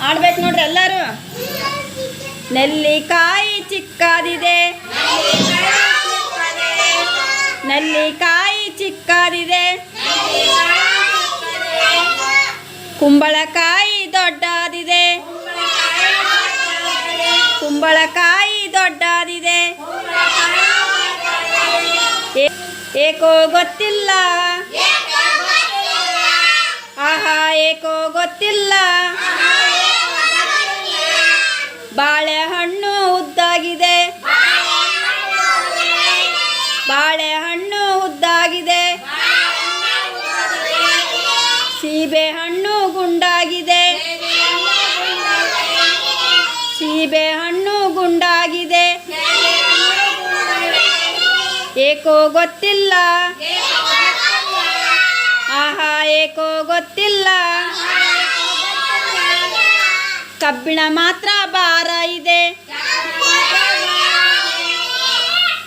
ಹಾಡ್ಬೇಕು ನೋಡ್ರಿ ಎಲ್ಲರೂ. ನೆಲ್ಲಿಕಾಯಿ ಚಿಕ್ಕದಿದೆ. ನೆಲ್ಲಿಕಾಯಿ ಚಿಕ್ಕದಿದೆ. ಕುಂಬಳಕಾಯಿ ದೊಡ್ಡದಿದೆ. ಕುಂಬಳಕಾಯಿ ದೊಡ್ಡದಿದೆ. ಏಕೋ ಗೊತ್ತಿಲ್ಲ. ಏಕೋ ಗೊತ್ತಿಲ್ಲ. ಬಾಳೆಹಣ್ಣು ಉದ್ದಾಗಿದೆ. ಬಾಳೆಹಣ್ಣು ಉದ್ದಾಗಿದೆ. ಸೀಬೆ ಹಣ್ಣು ಗುಂಡಾಗಿದೆ. ಸೀಬೆ ಹಣ್ಣು ಗುಂಡಾಗಿದೆ. ಏಕೋ ಗೊತ್ತಿಲ್ಲ. ಆಹಾ, ಏಕೋ ಗೊತ್ತಿಲ್ಲ. ಕಬ್ಬಿಣ ಮಾತ್ರ ಭಾರ ಇದೆ.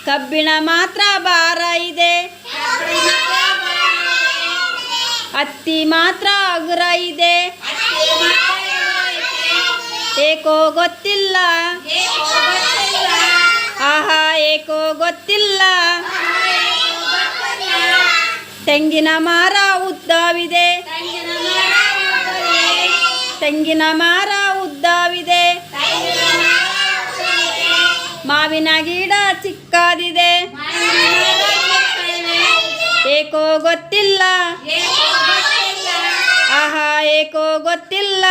ಕಬ್ಬಿಣ ಮಾತ್ರ ಭಾರ ಇದೆ. ಹತ್ತಿ ಮಾತ್ರ ಅಗುರ ಇದೆ. ಏಕೋ ಗೊತ್ತಿಲ್ಲ. ಆಹಾ, ಏಕೋ ಗೊತ್ತಿಲ್ಲ. ತೆಂಗಿನ ಮಾರ ಉದ್ದವಿದೆ. ತೆಂಗಿನ ಮರ ಉದ್ದವಿದೆ ಮಾವಿನ ಗಿಡ ಚಿಕ್ಕದಿದೆ. ಏಕೋ ಗೊತ್ತಿಲ್ಲ. ಆಹಾ ಏಕೋ ಗೊತ್ತಿಲ್ಲ.